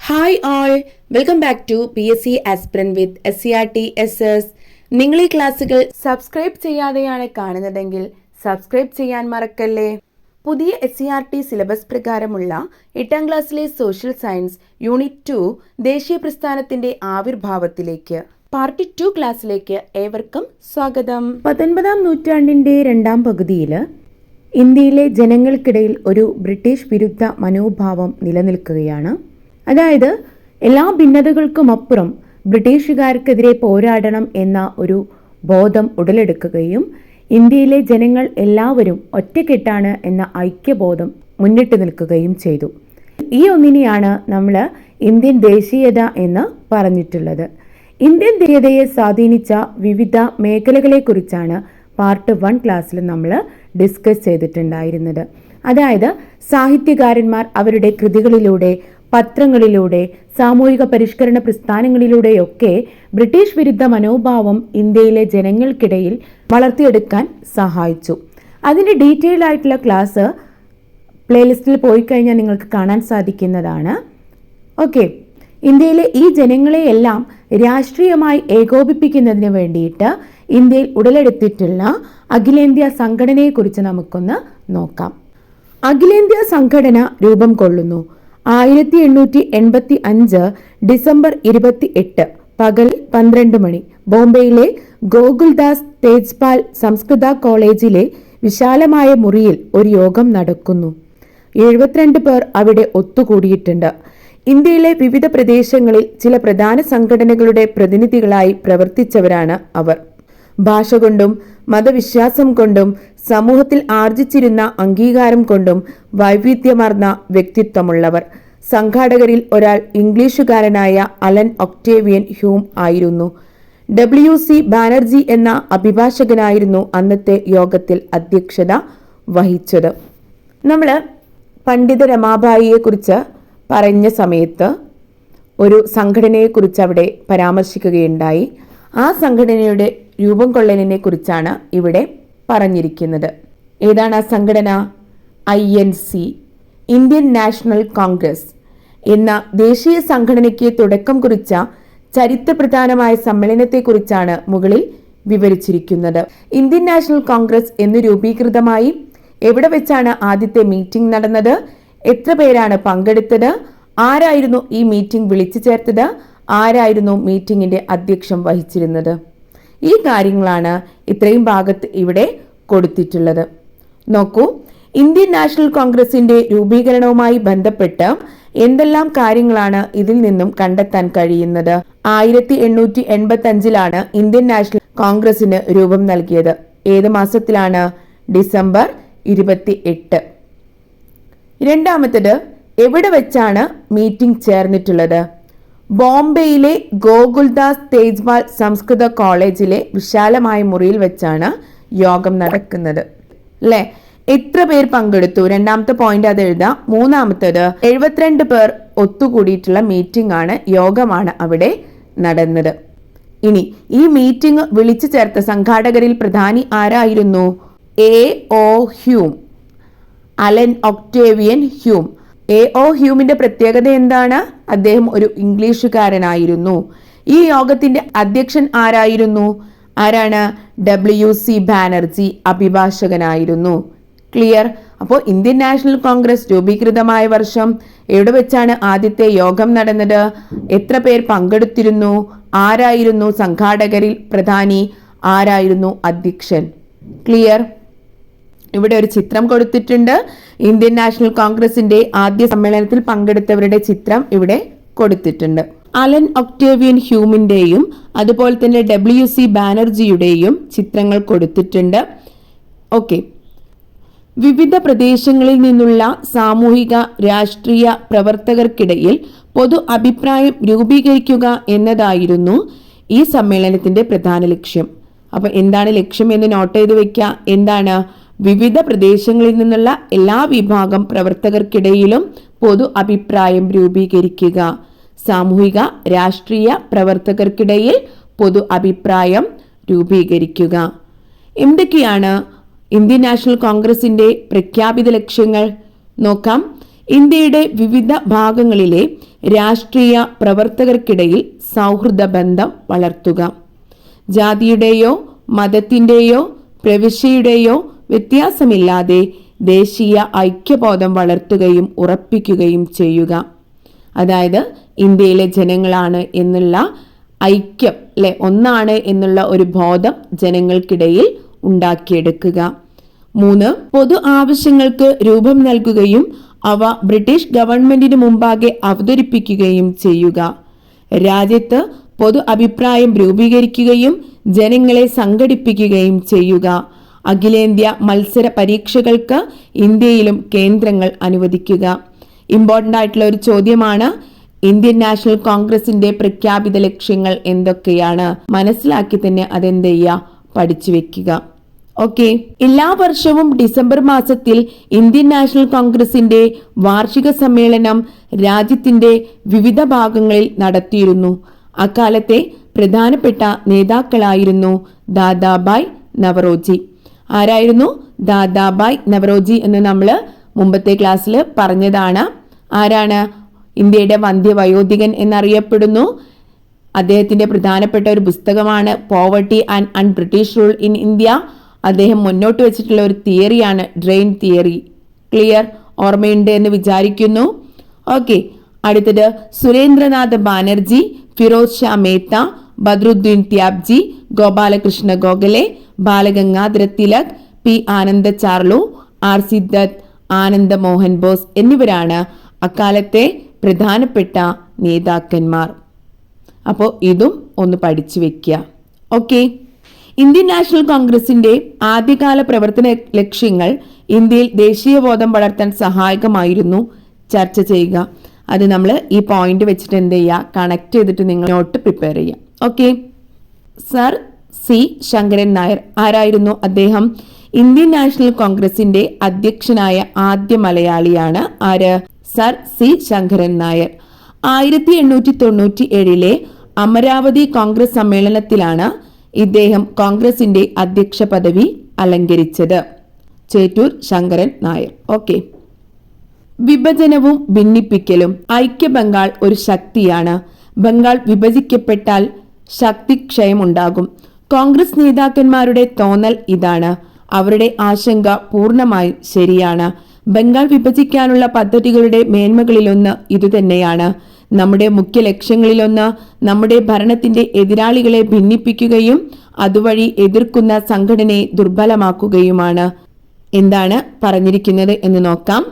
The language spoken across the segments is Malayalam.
Hi all welcome back to P S C aspirant with S C R T S S നിങ്ങൾ ഈ ക്ലാസ്സുകൾ സബ്സ്ക്രൈബ് ചെയ്യാതെയാണ് കാണുന്നതെങ്കിൽ സബ്സ്ക്രൈബ് ചെയ്യാൻ മറക്കല്ലേ? പുതിയ S C R T syllabus പ്രകാരമുള്ള എട്ടാം ക്ലാസ്സിലെ സോഷ്യൽ സയൻസ് യൂണിറ്റ് ടു ദേശീയ പ്രസ്ഥാനത്തിന്റെ ആവിർഭാവത്തിലേക്ക് പാർട്ടി ടു ക്ലാസ്സിലേക്ക് ഏവർക്കും സ്വാഗതം. പത്തൊൻപതാം നൂറ്റാണ്ടിന്റെ രണ്ടാം പകുതിയിൽ ഇന്ത്യയിലെ ജനങ്ങൾക്കിടയിൽ ഒരു ബ്രിട്ടീഷ് വിരുദ്ധ മനോഭാവം നിലനിൽക്കുകയാണ്. അതായത് എല്ലാ ഭിന്നതകൾക്കും അപ്പുറം ബ്രിട്ടീഷുകാർക്കെതിരെ പോരാടണം എന്ന ഒരു ബോധം ഉടലെടുക്കുകയും ഇന്ത്യയിലെ ജനങ്ങൾ എല്ലാവരും ഒറ്റക്കെട്ടാണ് എന്ന ഐക്യബോധം മുന്നിട്ട് നിൽക്കുകയും ചെയ്തു. ഈ ഒന്നിനെയാണ് നമ്മൾ ഇന്ത്യൻ ദേശീയത എന്ന് പറഞ്ഞിട്ടുള്ളത്. ഇന്ത്യൻ ദേശീയതയെ സ്വാധീനിച്ച വിവിധ മേഖലകളെക്കുറിച്ചാണ് പാർട്ട് വൺ ക്ലാസ്സിൽ നമ്മൾ ഡിസ്കസ് ചെയ്തിട്ടുണ്ടായിരുന്നത്. അതായത് സാഹിത്യകാരന്മാർ അവരുടെ കൃതികളിലൂടെ പത്രങ്ങളിലൂടെ സാമൂഹിക പരിഷ്കരണ പ്രസ്ഥാനങ്ങളിലൂടെയൊക്കെ ബ്രിട്ടീഷ് വിരുദ്ധ മനോഭാവം ഇന്ത്യയിലെ ജനങ്ങൾക്കിടയിൽ വളർത്തിയെടുക്കാൻ സഹായിച്ചു. അതിന്റെ ഡീറ്റെയിൽ ആയിട്ടുള്ള ക്ലാസ് പ്ലേലിസ്റ്റിൽ പോയി കഴിഞ്ഞാൽ നിങ്ങൾക്ക് കാണാൻ സാധിക്കുന്നതാണ്. ഓക്കെ. ഇന്ത്യയിലെ ഈ ജനങ്ങളെയെല്ലാം രാഷ്ട്രീയമായി ഏകോപിപ്പിക്കുന്നതിന് വേണ്ടിയിട്ട് ഇന്ത്യയിൽ ഉടലെടുത്തിട്ടുള്ള അഖിലേന്ത്യാ സംഘടനയെക്കുറിച്ച് നമുക്കൊന്ന് നോക്കാം. അഖിലേന്ത്യാ സംഘടന രൂപം കൊള്ളുന്നു. ആയിരത്തി എണ്ണൂറ്റി എൺപത്തി അഞ്ച് ഡിസംബർ ഇരുപത്തി എട്ട് പകൽ പന്ത്രണ്ട് മണി. ബോംബെയിലെ ഗോകുൽദാസ് തേജ്പാൽ സംസ്കൃത കോളേജിലെ വിശാലമായ മുറിയിൽ ഒരു യോഗം നടക്കുന്നു. എഴുപത്തിരണ്ട് പേർ അവിടെ ഒത്തുകൂടിയിട്ടുണ്ട്. ഇന്ത്യയിലെ വിവിധ പ്രദേശങ്ങളിൽ ചില പ്രധാന സംഘടനകളുടെ പ്രതിനിധികളായി പ്രവർത്തിച്ചവരാണ് അവർ. ഭാഷ കൊണ്ടും മതവിശ്വാസം കൊണ്ടും സമൂഹത്തിൽ ആർജിച്ചിരുന്ന അംഗീകാരം കൊണ്ടും വൈവിധ്യമാർന്ന വ്യക്തിത്വമുള്ളവർ. സംഘാടകരിൽ ഒരാൾ ഇംഗ്ലീഷുകാരനായ അലൻ ഒക്ടേവിയൻ ഹ്യൂം ആയിരുന്നു. ഡബ്ല്യു സി ബാനർജി എന്ന അഭിഭാഷകനായിരുന്നു അന്നത്തെ യോഗത്തിൽ അധ്യക്ഷത വഹിച്ചത്. നമ്മൾ പണ്ഡിത രമാബായിയെ കുറിച്ച് പറഞ്ഞ സമയത്ത് ഒരു സംഘടനയെക്കുറിച്ച് അവിടെ പരാമർശിക്കുകയുണ്ടായി. ആ സംഘടനയുടെ രൂപം കൊള്ളലിനെ കുറിച്ചാണ് ഇവിടെ പറഞ്ഞിരിക്കുന്നത്. ഏതാണ് ആ സംഘടന? I N C Indian National Congress എന്ന ദേശീയ സംഘടനയ്ക്ക് തുടക്കം കുറിച്ച ചരിത്രപ്രധാനമായ സമ്മേളനത്തെക്കുറിച്ചാണ് മുകളിൽ വിവരിച്ചിരിക്കുന്നത്. ഇന്ത്യൻ നാഷണൽ കോൺഗ്രസ് എന്ന് രൂപീകൃതമായി എവിടെ വെച്ചാണ് ആദ്യത്തെ മീറ്റിംഗ് നടന്നത്? എത്ര പേരാണ് പങ്കെടുത്തത്? ആരായിരുന്നു ഈ മീറ്റിംഗ് വിളിച്ചു ചേർത്തത്? ആരായിരുന്നു മീറ്റിംഗിന്റെ അധ്യക്ഷം വഹിച്ചിരുന്നത്? ഈ കാര്യങ്ങളാണ് ഇത്രയും ഭാഗത്ത് ഇവിടെ കൊടുത്തിട്ടുള്ളത്. നോക്കൂ ഇന്ത്യൻ നാഷണൽ കോൺഗ്രസിന്റെ രൂപീകരണവുമായി ബന്ധപ്പെട്ട് എന്തെല്ലാം കാര്യങ്ങളാണ് ഇതിൽ നിന്നും കണ്ടെത്താൻ കഴിയുന്നത്? ആയിരത്തി എണ്ണൂറ്റി എൺപത്തി അഞ്ചിലാണ് ഇന്ത്യൻ നാഷണൽ കോൺഗ്രസിന് രൂപം നൽകിയത്. ഏത് മാസത്തിലാണ്? ഡിസംബർ ഇരുപത്തി എട്ട് രണ്ടാമത്തത് എവിടെ വെച്ചാണ് മീറ്റിംഗ് ചേർന്നിട്ടുള്ളത്? ബോംബെയിലെ ഗോകുൽദാസ് തേജ്വാൾ സംസ്കൃത കോളേജിലെ വിശാലമായ മുറിയിൽ വെച്ചാണ് യോഗം നടക്കുന്നത്. അല്ലേ എത്ര പേർ പങ്കെടുത്തു? രണ്ടാമത്തെ പോയിന്റ് അത് എഴുതാം. മൂന്നാമത്തേത് എഴുപത്തിരണ്ട് പേർ ഒത്തുകൂടിയിട്ടുള്ള മീറ്റിംഗ് ആണ് യോഗമാണ് അവിടെ നടന്നത്. ഇനി ഈ മീറ്റിംഗ് വിളിച്ചു ചേർത്ത സംഘാടകരിൽ പ്രധാനി ആരായിരുന്നു? A. O. Hume. Allan Octavian Hume. A O ഹ്യൂമിന്റെ പ്രത്യേകത എന്താണ്? അദ്ദേഹം ഒരു ഇംഗ്ലീഷുകാരനായിരുന്നു. ഈ യോഗത്തിന്റെ അധ്യക്ഷൻ ആരായിരുന്നു? ആരാണ്? ഡബ്ല്യു സി ബാനർജി അഭിഭാഷകനായിരുന്നു. ക്ലിയർ അപ്പോൾ ഇന്ത്യൻ നാഷണൽ കോൺഗ്രസ് രൂപീകൃതമായ വർഷം എവിടെ വെച്ചാണ് ആദ്യത്തെ യോഗം നടന്നത്? എത്ര പേർ പങ്കെടുത്തിരുന്നു? ആരായിരുന്നു സംഘാടകരിൽ പ്രധാനി? ആരായിരുന്നു അധ്യക്ഷൻ? ക്ലിയർ ഇവിടെ ഒരു ചിത്രം കൊടുത്തിട്ടുണ്ട്. ഇന്ത്യൻ നാഷണൽ കോൺഗ്രസിന്റെ ആദ്യ സമ്മേളനത്തിൽ പങ്കെടുത്തവരുടെ ചിത്രം ഇവിടെ കൊടുത്തിട്ടുണ്ട്. അലൻ ഒക്ടേവിയൻ ഹ്യൂമിന്റെയും അതുപോലെ തന്നെ ഡബ്ല്യു സി ബാനർജിയുടെയും ചിത്രങ്ങൾ കൊടുത്തിട്ടുണ്ട്. ഓക്കെ. വിവിധ പ്രദേശങ്ങളിൽ നിന്നുള്ള സാമൂഹിക രാഷ്ട്രീയ പ്രവർത്തകർക്കിടയിൽ പൊതു അഭിപ്രായം രൂപീകരിക്കുക എന്നതായിരുന്നു ഈ സമ്മേളനത്തിന്റെ പ്രധാന ലക്ഷ്യം. അപ്പൊ എന്താണ് ലക്ഷ്യം എന്ന് നോട്ട് ചെയ്ത് വെക്കുക എന്താണ്? വിവിധ പ്രദേശങ്ങളിൽ നിന്നുള്ള എല്ലാ വിഭാഗം പ്രവർത്തകർക്കിടയിലും പൊതു അഭിപ്രായം രൂപീകരിക്കുക. സാമൂഹിക രാഷ്ട്രീയ പ്രവർത്തകർക്കിടയിൽ പൊതു അഭിപ്രായം രൂപീകരിക്കുക. എന്തൊക്കെയാണ് ഇന്ത്യൻ നാഷണൽ കോൺഗ്രസിന്റെ പ്രഖ്യാപിത ലക്ഷ്യങ്ങൾ? നോക്കാം. ഇന്ത്യയുടെ വിവിധ ഭാഗങ്ങളിലെ രാഷ്ട്രീയ പ്രവർത്തകർക്കിടയിൽ സൗഹൃദ ബന്ധം വളർത്തുക. ജാതിയുടെയോ മതത്തിന്റെയോ പ്രവിശ്യയുടെയോ വ്യത്യാസമില്ലാതെ ദേശീയ ഐക്യബോധം വളർത്തുകയും ഉറപ്പിക്കുകയും ചെയ്യുക. അതായത് ഇന്ത്യയിലെ ജനങ്ങളാണ് എന്നുള്ള ഐക്യം അല്ലെ ഒന്നാണ് എന്നുള്ള ഒരു ബോധം ജനങ്ങൾക്കിടയിൽ ഉണ്ടാക്കിയെടുക്കുക. മൂന്ന് പൊതു ആവശ്യങ്ങൾക്ക് രൂപം നൽകുകയും അവ ബ്രിട്ടീഷ് ഗവൺമെന്റിന് മുമ്പാകെ അവതരിപ്പിക്കുകയും ചെയ്യുക. രാജ്യത്ത് പൊതു അഭിപ്രായം രൂപീകരിക്കുകയും ജനങ്ങളെ സംഘടിപ്പിക്കുകയും ചെയ്യുക. അഖിലേന്ത്യാ മത്സര പരീക്ഷകൾക്ക് ഇന്ത്യയിലും കേന്ദ്രങ്ങൾ അനുവദിക്കുക. ഇമ്പോർട്ടന്റ് ആയിട്ടുള്ള ഒരു ചോദ്യമാണ് ഇന്ത്യൻ നാഷണൽ കോൺഗ്രസിന്റെ പ്രഖ്യാപിത ലക്ഷ്യങ്ങൾ എന്തൊക്കെയാണ്? മനസ്സിലാക്കി തന്നെ അതെന്ത് ചെയ്യുക? പഠിച്ചു വെക്കുക. ഓക്കെ എല്ലാ വർഷവും ഡിസംബർ മാസത്തിൽ ഇന്ത്യൻ നാഷണൽ കോൺഗ്രസിന്റെ വാർഷിക സമ്മേളനം രാജ്യത്തിന്റെ വിവിധ ഭാഗങ്ങളിൽ നടത്തിയിരുന്നു. അക്കാലത്തെ പ്രധാനപ്പെട്ട നേതാക്കളായിരുന്നു ദാദാബായ് നവറോജി. ആരായിരുന്നു? ദാദാബായ് നവറോജി എന്ന് നമ്മൾ മുമ്പത്തെ ക്ലാസ്സിൽ പറഞ്ഞതാണ്. ആരാണ്? ഇന്ത്യയുടെ വന്ധ്യവയോധികൻ എന്നറിയപ്പെടുന്നു. അദ്ദേഹത്തിന്റെ പ്രധാനപ്പെട്ട ഒരു പുസ്തകമാണ് poverty and un British rule in India അദ്ദേഹം മുന്നോട്ട് വെച്ചിട്ടുള്ള ഒരു തിയറിയാണ് ഡ്രെയിൻ തിയറി ക്ലിയർ ഓർമ്മയുണ്ട് എന്ന് വിചാരിക്കുന്നു. ഓക്കെ അടുത്തത് Surendranath Banerjee Firoz Shah Mehta Badruddin Tyabji Gopalakrishna Gokhale Balagangadhara Tilak P Ananda Charlu R C Dutt ആനന്ദ മോഹൻ ബോസ് എന്നിവരാണ് അക്കാലത്തെ പ്രധാനപ്പെട്ട നേതാക്കന്മാർ. അപ്പോൾ ഇതും ഒന്ന് പഠിച്ചു വെക്കുക ഓക്കെ. ഇന്ത്യൻ നാഷണൽ കോൺഗ്രസിന്റെ ആദ്യകാല പ്രവർത്തന ലക്ഷ്യങ്ങൾ ഇന്ത്യയിൽ ദേശീയബോധം വളർത്താൻ സഹായകമായിരുന്നു. ചർച്ച ചെയ്യുക. അത് നമ്മൾ ഈ പോയിന്റ് വെച്ചിട്ട് എന്ത് ചെയ്യുക കണക്ട് ചെയ്തിട്ട് നിങ്ങൾ നോട്ട് പ്രിപ്പയർ ചെയ്യുക okay. Sir C. Sankaran Nair. ആരായിരുന്നു അദ്ദേഹം? ഇന്ത്യൻ നാഷണൽ കോൺഗ്രസിന്റെ അധ്യക്ഷനായ ആദ്യ മലയാളിയാണ് ആര്? Sir C. ശങ്കരൻ നായർ. ആയിരത്തി എണ്ണൂറ്റി തൊണ്ണൂറ്റി ഏഴിലെ അമരാവതി കോൺഗ്രസ് സമ്മേളനത്തിലാണ് ഇദ്ദേഹം കോൺഗ്രസിന്റെ അധ്യക്ഷ പദവി അലങ്കരിച്ചത്. ചേറ്റൂർ ശങ്കരൻ നായർ. ഓക്കെ. വിഭജനവും ഭിന്നിപ്പിക്കലും ഐക്യ ബംഗാൾ ഒരു ശക്തിയാണ്. ബംഗാൾ വിഭജിക്കപ്പെട്ടാൽ ശക്തിക്ഷയമുണ്ടാകും. കോൺഗ്രസ് നേതാക്കന്മാരുടെ തോന്നൽ ഇതാണ്. അവരുടെ ആശങ്ക പൂർണമായും ശരിയാണ്. ബംഗാൾ വിഭജിക്കാനുള്ള പദ്ധതികളുടെ മേന്മകളിലൊന്ന് ഇതുതന്നെയാണ്. നമ്മുടെ മുഖ്യ ലക്ഷ്യങ്ങളിലൊന്ന് നമ്മുടെ ഭരണത്തിന്റെ എതിരാളികളെ ഭിന്നിപ്പിക്കുകയും അതുവഴി എതിർക്കുന്ന സംഘടനയെ ദുർബലമാക്കുകയുമാണ്. എന്താണ് പറഞ്ഞിരിക്കുന്നത് എന്ന് നോക്കാം.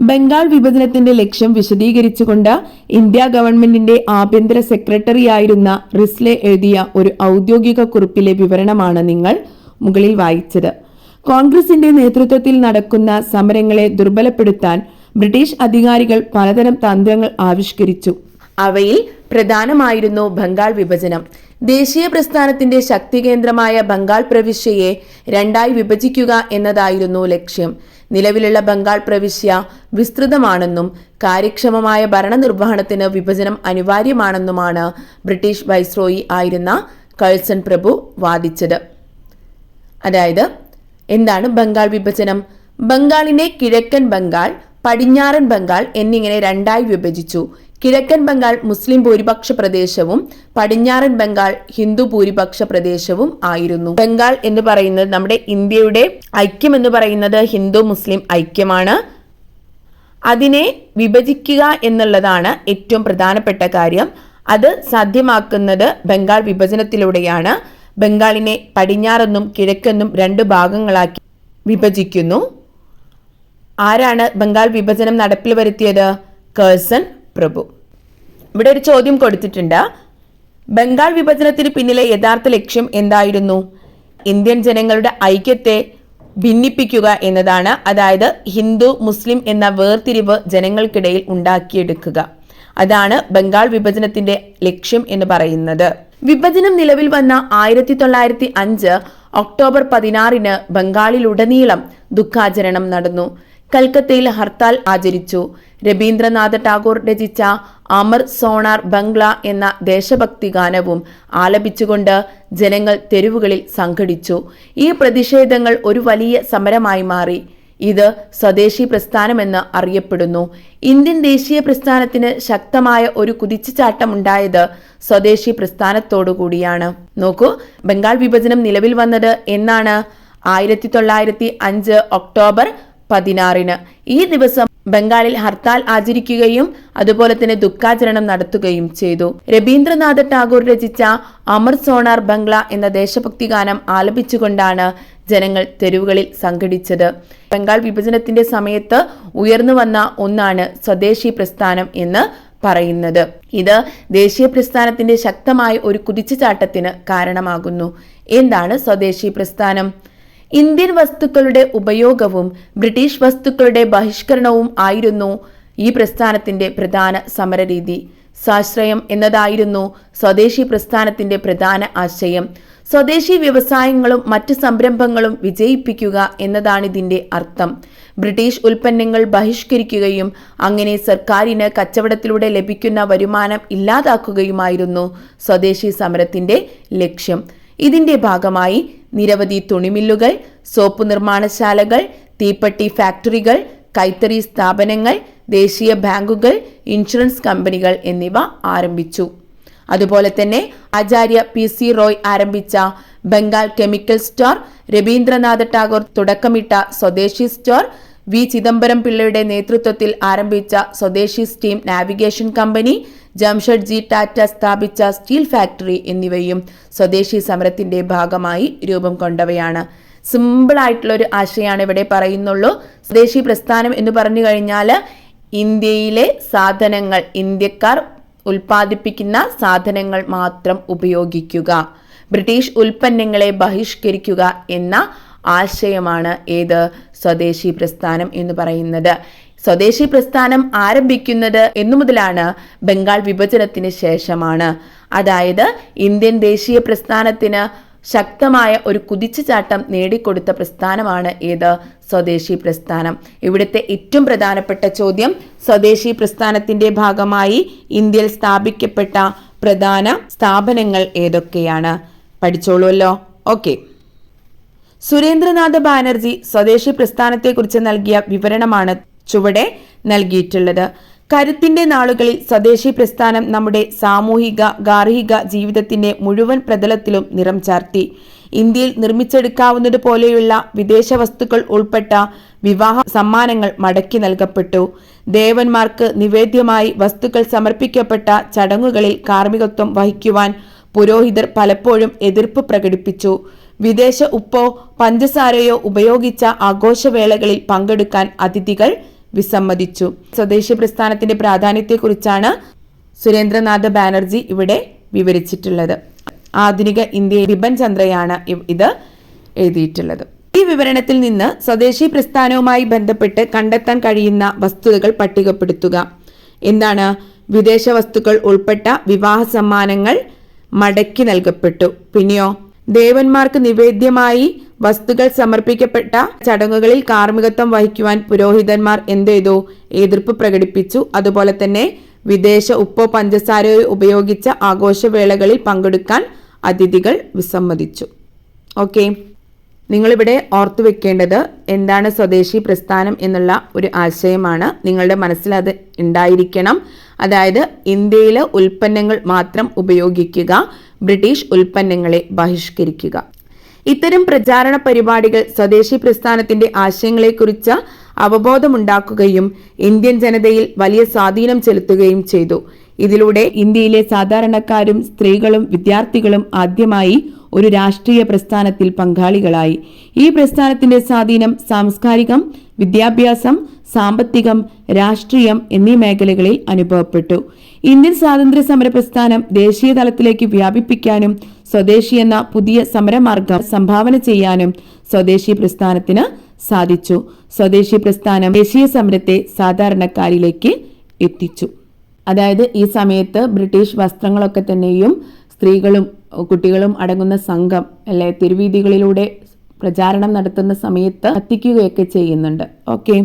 ബംഗാൾ വിഭജനത്തിന്റെ ലക്ഷ്യം വിശദീകരിച്ചുകൊണ്ട് ഇന്ത്യ ഗവൺമെന്റിന്റെ ആഭ്യന്തര സെക്രട്ടറിയായിരുന്ന റിസ്ലെ എഴുതിയ ഒരു ഔദ്യോഗിക കുറിപ്പിലെ വിവരണമാണ് നിങ്ങൾ മുകളിൽ വായിച്ചത്. കോൺഗ്രസിന്റെ നേതൃത്വത്തിൽ നടക്കുന്ന സമരങ്ങളെ ദുർബലപ്പെടുത്താൻ ബ്രിട്ടീഷ് അധികാരികൾ പലതരം തന്ത്രങ്ങൾ ആവിഷ്കരിച്ചു. അവയിൽ പ്രധാനമായിരുന്നു ബംഗാൾ വിഭജനം. ദേശീയ പ്രസ്ഥാനത്തിന്റെ ശക്തി കേന്ദ്രമായ ബംഗാൾ പ്രവിശ്യയെ രണ്ടായി വിഭജിക്കുക എന്നതായിരുന്നു ലക്ഷ്യം. നിലവിലുള്ള ബംഗാൾ പ്രവിശ്യ വിസ്തൃതമാണെന്നും കാര്യക്ഷമമായ ഭരണനിർവഹണത്തിന് വിഭജനം അനിവാര്യമാണെന്നുമാണ് ബ്രിട്ടീഷ് വൈസ്രോയി ആയിരുന്ന കഴ്സൺ പ്രഭു വാദിച്ചത്. അതായത് എന്താണ് ബംഗാൾ വിഭജനം? ബംഗാളിനെ കിഴക്കൻ ബംഗാൾ പടിഞ്ഞാറൻ ബംഗാൾ എന്നിങ്ങനെ രണ്ടായി വിഭജിച്ചു. കിഴക്കൻ ബംഗാൾ മുസ്ലിം ഭൂരിപക്ഷ പ്രദേശവും പടിഞ്ഞാറൻ ബംഗാൾ ഹിന്ദു ഭൂരിപക്ഷ പ്രദേശവും ആയിരുന്നു. ബംഗാൾ എന്ന് പറയുന്നത് നമ്മുടെ ഇന്ത്യയുടെ ഐക്യം എന്ന് പറയുന്നത് ഹിന്ദു മുസ്ലിം ഐക്യമാണ്. അതിനെ വിഭജിക്കുക എന്നുള്ളതാണ് ഏറ്റവും പ്രധാനപ്പെട്ട കാര്യം. അത് സാധ്യമാക്കുന്നത് ബംഗാൾ വിഭജനത്തിലൂടെയാണ്. ബംഗാളിനെ പടിഞ്ഞാറെന്നും കിഴക്കെന്നും രണ്ട് ഭാഗങ്ങളാക്കി വിഭജിക്കുന്നു. ആരാണ് ബംഗാൾ വിഭജനം നടപ്പിൽ വരുത്തിയത്? കേഴ്സൺ പ്രഭു. ഇവിടെ ഒരു ചോദ്യം കൊടുത്തിട്ടുണ്ട്. ബംഗാൾ വിഭജനത്തിന് പിന്നിലെ യഥാർത്ഥ ലക്ഷ്യം എന്തായിരുന്നു? ഇന്ത്യൻ ജനങ്ങളുടെ ഐക്യത്തെ ഭിന്നിപ്പിക്കുക എന്നതാണ്. അതായത് ഹിന്ദു മുസ്ലിം എന്ന വേർതിരിവ് ജനങ്ങൾക്കിടയിൽ ഉണ്ടാക്കിയെടുക്കുക. അതാണ് ബംഗാൾ വിഭജനത്തിന്റെ ലക്ഷ്യം എന്ന് പറയുന്നത്. വിഭജനം നിലവിൽ വന്ന ആയിരത്തി തൊള്ളായിരത്തി അഞ്ച് ഒക്ടോബർ പതിനാറിന് ബംഗാളിലുടനീളം ദുഃഖാചരണം നടന്നു. കൽക്കത്തയിൽ ഹർത്താൽ ആചരിച്ചു. രവീന്ദ്രനാഥ ടാഗോർ രചിച്ച അമർ സോണാർ ബംഗ്ല എന്ന ദേശഭക്തി ഗാനവും ആലപിച്ചുകൊണ്ട് ജനങ്ങൾ തെരുവുകളിൽ സംഘടിച്ചു. ഈ പ്രതിഷേധങ്ങൾ ഒരു വലിയ സമരമായി മാറി. ഇത് സ്വദേശി പ്രസ്ഥാനമെന്ന് അറിയപ്പെടുന്നു. ഇന്ത്യൻ ദേശീയ പ്രസ്ഥാനത്തിന് ശക്തമായ ഒരു കുതിച്ചുചാട്ടമുണ്ടായത് സ്വദേശി പ്രസ്ഥാനത്തോടുകൂടിയാണ് നോക്കൂ ബംഗാൾ വിഭജനം നിലവിൽ വന്നത് എന്നാണ് ആയിരത്തി തൊള്ളായിരത്തി അഞ്ച് ഒക്ടോബർ പതിനാറിന്. ഈ ദിവസം ബംഗാളിൽ ഹർത്താൽ ആചരിക്കുകയും അതുപോലെ തന്നെ ദുഃഖാചരണം നടത്തുകയും ചെയ്തു. രവീന്ദ്രനാഥ ടാഗോർ രചിച്ച അമർ സോണാർ ബംഗ്ല എന്ന ദേശഭക്തി ഗാനം ആലപിച്ചുകൊണ്ടാണ് ജനങ്ങൾ തെരുവുകളിൽ സംഘടിച്ചത്. ബംഗാൾ വിഭജനത്തിന്റെ സമയത്ത് ഉയർന്നു വന്ന ഒന്നാണ് സ്വദേശി പ്രസ്ഥാനം എന്ന് പറയുന്നത്. ഇത് ദേശീയ പ്രസ്ഥാനത്തിന്റെ ശക്തമായ ഒരു കുതിച്ചുചാട്ടത്തിന് കാരണമാകുന്നു. എന്താണ് സ്വദേശി പ്രസ്ഥാനം? ഇന്ത്യൻ വസ്തുക്കളുടെ ഉപയോഗവും ബ്രിട്ടീഷ് വസ്തുക്കളുടെ ബഹിഷ്കരണവും ആയിരുന്നു ഈ പ്രസ്ഥാനത്തിന്റെ പ്രധാന സമരരീതി. സാശ്രയം എന്നതായിരുന്നു സ്വദേശി പ്രസ്ഥാനത്തിന്റെ പ്രധാന ആശയം. സ്വദേശി വ്യവസായങ്ങളും മറ്റ് സംരംഭങ്ങളും വിജയിപ്പിക്കുക എന്നതാണ് ഇതിന്റെ അർത്ഥം. ബ്രിട്ടീഷ് ഉൽപ്പന്നങ്ങൾ ബഹിഷ്കരിക്കുകയും അങ്ങനെ സർക്കാരിന് കച്ചവടത്തിലൂടെ ലഭിക്കുന്ന വരുമാനം ഇല്ലാതാക്കുകയുമായിരുന്നു സ്വദേശി സമരത്തിന്റെ ലക്ഷ്യം. ഇതിന്റെ ഭാഗമായി നിരവധി തുണിമില്ലുകൾ സോപ്പ് നിർമ്മാണശാലകൾ തീപ്പെട്ടി ഫാക്ടറികൾ കൈത്തറി സ്ഥാപനങ്ങൾ ദേശീയ ബാങ്കുകൾ ഇൻഷുറൻസ് കമ്പനികൾ എന്നിവ ആരംഭിച്ചു. അതുപോലെ തന്നെ ആചാര്യ പി സി റോയ് ആരംഭിച്ച ബംഗാൾ കെമിക്കൽ സ്റ്റോർ രവീന്ദ്രനാഥ ടാഗോർ തുടക്കമിട്ട സ്വദേശി സ്റ്റോർ വി ചിദംബരം പിള്ളയുടെ നേതൃത്വത്തിൽ ആരംഭിച്ച swadeshi steam navigation company Jamshedji Tata സ്ഥാപിച്ച സ്റ്റീൽ ഫാക്ടറി എന്നിവയും സ്വദേശി സമരത്തിന്റെ ഭാഗമായി രൂപം കൊണ്ടവയാണ്. സിമ്പിൾ ആയിട്ടുള്ള ഒരു ആശയമാണ് ഇവിടെ പറയുന്നുള്ളൂ. സ്വദേശി പ്രസ്ഥാനം എന്ന് പറഞ്ഞു കഴിഞ്ഞാൽ ഇന്ത്യയിലെ സാധനങ്ങൾ ഇന്ത്യക്കാർ ഉൽപ്പാദിപ്പിക്കുന്ന സാധനങ്ങൾ മാത്രം ഉപയോഗിക്കുക. ബ്രിട്ടീഷ് ഉൽപ്പന്നങ്ങളെ ബഹിഷ്കരിക്കുക എന്ന ആശയമാണ് ഏത് സ്വദേശി പ്രസ്ഥാനം എന്ന് പറയുന്നത്. സ്വദേശി പ്രസ്ഥാനം ആരംഭിക്കുന്നത് എന്നു മുതലാണ് ബംഗാൾ വിഭജനത്തിന് ശേഷമാണ്. അതായത് ഇന്ത്യൻ ദേശീയ പ്രസ്ഥാനത്തിന് ശക്തമായ ഒരു കുതിച്ചുചാട്ടം നേടിക്കൊടുത്ത പ്രസ്ഥാനമാണ് ഏത്? സ്വദേശി പ്രസ്ഥാനം. ഇവിടുത്തെ ഏറ്റവും പ്രധാനപ്പെട്ട ചോദ്യം സ്വദേശി പ്രസ്ഥാനത്തിന്റെ ഭാഗമായി ഇന്ത്യയിൽ സ്ഥാപിക്കപ്പെട്ട പ്രധാന സ്ഥാപനങ്ങൾ ഏതൊക്കെയാണ്? പഠിച്ചോളൂല്ലോ ഓക്കെ. സുരേന്ദ്രനാഥ് ബാനർജി സ്വദേശി പ്രസ്ഥാനത്തെക്കുറിച്ച് നൽകിയ വിവരണമാണ് ചുവടെ നൽകിയിട്ടുള്ളത്. കരുത്തിന്റെ നാളുകളിൽ സ്വദേശി പ്രസ്ഥാനം നമ്മുടെ സാമൂഹിക ഗാർഹിക ജീവിതത്തിന്റെ മുഴുവൻ പ്രതലത്തിലും നിറം ചാർത്തി. ഇന്ത്യയിൽ നിർമ്മിച്ചെടുക്കാവുന്നതുപോലെയുള്ള വിദേശ വസ്തുക്കൾ ഉൾപ്പെട്ട വിവാഹ സമ്മാനങ്ങൾ മടക്കി നൽകപ്പെട്ടു. ദേവന്മാർക്ക് നിവേദ്യമായി വസ്തുക്കൾ സമർപ്പിക്കപ്പെട്ട ചടങ്ങുകളിൽ കാർമ്മികത്വം വഹിക്കുവാൻ പുരോഹിതർ പലപ്പോഴും എതിർപ്പ് പ്രകടിപ്പിച്ചു. വിദേശ ഉപ്പോ പഞ്ചസാരയോ ഉപയോഗിച്ച ആഘോഷവേളകളിൽ പങ്കെടുക്കാൻ അതിഥികൾ വിസമ്മതിച്ചു. സ്വദേശി പ്രസ്ഥാനത്തിന്റെ പ്രാധാന്യത്തെക്കുറിച്ചാണ് സുരേന്ദ്രനാഥ് ബാനർജി ഇവിടെ വിവരിച്ചിട്ടുള്ളത്. ആധുനിക ഇന്ത്യ ബിബൻ ചന്ദ്രയാണ് ഇത് എഴുതിയിട്ടുള്ളത്. ഈ വിവരണത്തിൽ നിന്ന് സ്വദേശി പ്രസ്ഥാനവുമായി ബന്ധപ്പെട്ട് കണ്ടെത്താൻ കഴിയുന്ന വസ്തുതകൾ പട്ടികപ്പെടുത്തുക. എന്താണ്? വിദേശ വസ്തുക്കൾ ഉൾപ്പെട്ട വിവാഹ സമ്മാനങ്ങൾ മടക്കി നൽകപ്പെട്ടു. പിന്നെയോ? ദേവന്മാർക്ക് നിവേദ്യമായി വസ്തുക്കൾ സമർപ്പിക്കപ്പെട്ട ചടങ്ങുകളിൽ കാർമ്മികത്വം വഹിക്കുവാൻ പുരോഹിതന്മാർ എന്ത് ചെയ്തു? എതിർപ്പ് പ്രകടിപ്പിച്ചു. അതുപോലെ തന്നെ വിദേശ ഉപ്പോ പഞ്ചസാരയോ ഉപയോഗിച്ച ആഘോഷവേളകളിൽ പങ്കെടുക്കാൻ അതിഥികൾ വിസമ്മതിച്ചു. ഓക്കെ. നിങ്ങളിവിടെ ഓർത്തു വെക്കേണ്ടത് എന്താണ് സ്വദേശി പ്രസ്ഥാനം എന്നുള്ള ഒരു ആശയമാണ്. നിങ്ങളുടെ മനസ്സിൽ അത് ഉണ്ടായിരിക്കണം. അതായത് ഇന്ത്യയിലെ ഉൽപ്പന്നങ്ങൾ മാത്രം ഉപയോഗിക്കുക ബ്രിട്ടീഷ് ഉൽപ്പന്നങ്ങളെ ബഹിഷ്കരിക്കുക. ഇത്തരം പ്രചാരണ പരിപാടികൾ സ്വദേശി പ്രസ്ഥാനത്തിന്റെ ആശയങ്ങളെക്കുറിച്ച് അവബോധമുണ്ടാക്കുകയും ഇന്ത്യൻ ജനതയിൽ വലിയ സ്വാധീനം ചെലുത്തുകയും ചെയ്തു. ഇതിലൂടെ ഇന്ത്യയിലെ സാധാരണക്കാരും സ്ത്രീകളും വിദ്യാർത്ഥികളും ആദ്യമായി ഒരു രാഷ്ട്രീയ പ്രസ്ഥാനത്തിൽ പങ്കാളികളായി. ഈ പ്രസ്ഥാനത്തിന്റെ സ്വാധീനം സാംസ്കാരികം വിദ്യാഭ്യാസം സാമ്പത്തികം രാഷ്ട്രീയം എന്നീ മേഖലകളിൽ അനുഭവപ്പെട്ടു. ഇന്ത്യൻ സ്വാതന്ത്ര്യ സമര പ്രസ്ഥാനം ദേശീയ തലത്തിലേക്ക് വ്യാപിപ്പിക്കാനും സ്വദേശി എന്ന പുതിയ സമരമാർഗം സംഭാവന ചെയ്യാനും സ്വദേശി പ്രസ്ഥാനത്തിന് സാധിച്ചു. സ്വദേശി പ്രസ്ഥാനം ദേശീയ സമരത്തെ സാധാരണക്കാരിലേക്ക് എത്തിച്ചു. അതായത് ഈ സമയത്ത് ബ്രിട്ടീഷ് വസ്ത്രങ്ങളൊക്കെ തന്നെയും സ്ത്രീകളും കുട്ടികളും അടങ്ങുന്ന സംഘം അല്ലെ തിരുവീതികളിലൂടെ പ്രചാരണം നടത്തുന്ന സമയത്ത് കത്തിക്കുകയൊക്കെ ചെയ്യുന്നുണ്ട്. ഓക്കെ.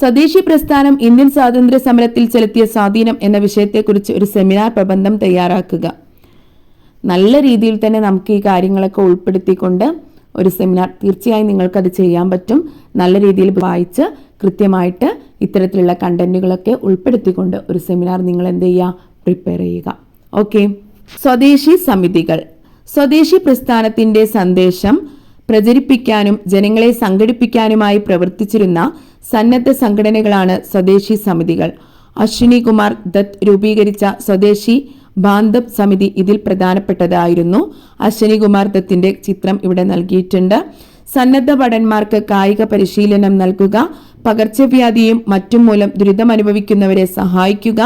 സ്വദേശി പ്രസ്ഥാനം ഇന്ത്യൻ സ്വാതന്ത്ര്യ സമരത്തിൽ ചെലുത്തിയ സ്വാധീനം എന്ന വിഷയത്തെക്കുറിച്ച് ഒരു സെമിനാർ പ്രബന്ധം തയ്യാറാക്കുക. നല്ല രീതിയിൽ തന്നെ നമുക്ക് ഈ കാര്യങ്ങളൊക്കെ ഉൾപ്പെടുത്തിക്കൊണ്ട് ഒരു സെമിനാർ തീർച്ചയായും നിങ്ങൾക്കത് ചെയ്യാൻ പറ്റും. നല്ല രീതിയിൽ വായിച്ച് കൃത്യമായിട്ട് ഇത്തരത്തിലുള്ള കണ്ടന്റുകളൊക്കെ ഉൾപ്പെടുത്തിക്കൊണ്ട് ഒരു സെമിനാർ നിങ്ങൾ എന്ത് ചെയ്യുക? പ്രിപ്പയർ ചെയ്യുക. ഓക്കെ സ്വദേശി സമിതികൾ. സ്വദേശി പ്രസ്ഥാനത്തിന്റെ സന്ദേശം പ്രചരിപ്പിക്കാനും ജനങ്ങളെ സംഘടിപ്പിക്കാനുമായി പ്രവർത്തിച്ചിരുന്ന സന്നദ്ധ സംഘടനകളാണ് സ്വദേശി സമിതികൾ. അശ്വിനി കുമാർ ദത്ത് രൂപീകരിച്ച സ്വദേശി ബാന്ധവ് സമിതി ഇതിൽ പ്രധാനപ്പെട്ടതായിരുന്നു. അശ്വനി കുമാർ ദത്തിന്റെ ചിത്രം ഇവിടെ നൽകിയിട്ടുണ്ട്. സന്നദ്ധ ഭടന്മാർക്ക് കായിക പരിശീലനം നൽകുക പകർച്ചവ്യാധിയും മറ്റും മൂലം ദുരിതമനുഭവിക്കുന്നവരെ സഹായിക്കുക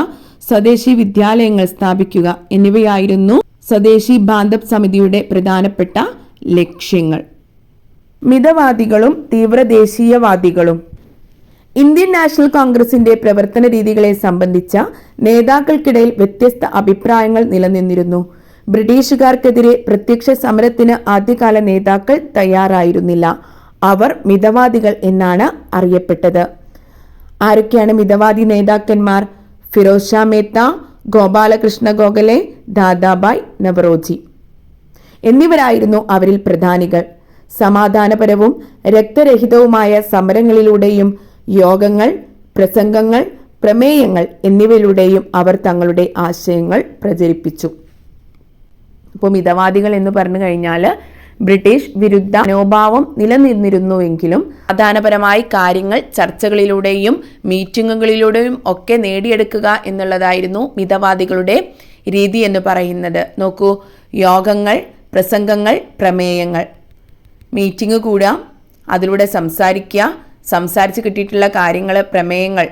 സ്വദേശി വിദ്യാലയങ്ങൾ സ്ഥാപിക്കുക എന്നിവയായിരുന്നു സ്വദേശി ബാന്ധവ് സമിതിയുടെ പ്രധാനപ്പെട്ട ലക്ഷ്യങ്ങൾ. മിതവാദികളും തീവ്രദേശീയവാദികളും ഇന്ത്യൻ നാഷണൽ കോൺഗ്രസിന്റെ പ്രവർത്തന രീതികളെ സംബന്ധിച്ച നേതാക്കൾക്കിടയിൽ വ്യത്യസ്ത അഭിപ്രായങ്ങൾ നിലനിന്നിരുന്നു. ബ്രിട്ടീഷുകാർക്കെതിരെ പ്രത്യക്ഷ സമരത്തിന് ആദ്യകാല നേതാക്കൾ തയ്യാറായിരുന്നില്ല. അവർ മിതവാദികൾ എന്നാണ് അറിയപ്പെട്ടത്. ആരൊക്കെയാണ് മിതവാദി നേതാക്കന്മാർ? ഫിറോസ് ഷാ മേത്ത ഗോപാലകൃഷ്ണ ഗോഖലെ ദാദാബായ് നവറോജി. എന്നിവരായിരുന്നു അവരിൽ പ്രധാനികൾ. സമാധാനപരവും രക്തരഹിതവുമായ സമരങ്ങളിലൂടെയും യോഗങ്ങൾ പ്രസംഗങ്ങൾ പ്രമേയങ്ങൾ എന്നിവയിലൂടെയും അവർ തങ്ങളുടെ ആശയങ്ങൾ പ്രചരിപ്പിച്ചു. അപ്പോൾ മിതവാദികൾ എന്ന് പറഞ്ഞു കഴിഞ്ഞാൽ ബ്രിട്ടീഷ് വിരുദ്ധ മനോഭാവം നിലനിന്നിരുന്നുവെങ്കിലും പ്രധാനപരമായി കാര്യങ്ങൾ ചർച്ചകളിലൂടെയും മീറ്റിങ്ങുകളിലൂടെയും ഒക്കെ നേടിയെടുക്കുക എന്നുള്ളതായിരുന്നു മിതവാദികളുടെ രീതി എന്ന് പറയുന്നത്. നോക്കൂ യോഗങ്ങൾ പ്രസംഗങ്ങൾ പ്രമേയങ്ങൾ. മീറ്റിംഗ് കൂടാം അതിലൂടെ സംസാരിക്കുക സംസാരിച്ച് കിട്ടിയിട്ടുള്ള കാര്യങ്ങൾ പ്രമേയങ്ങൾ.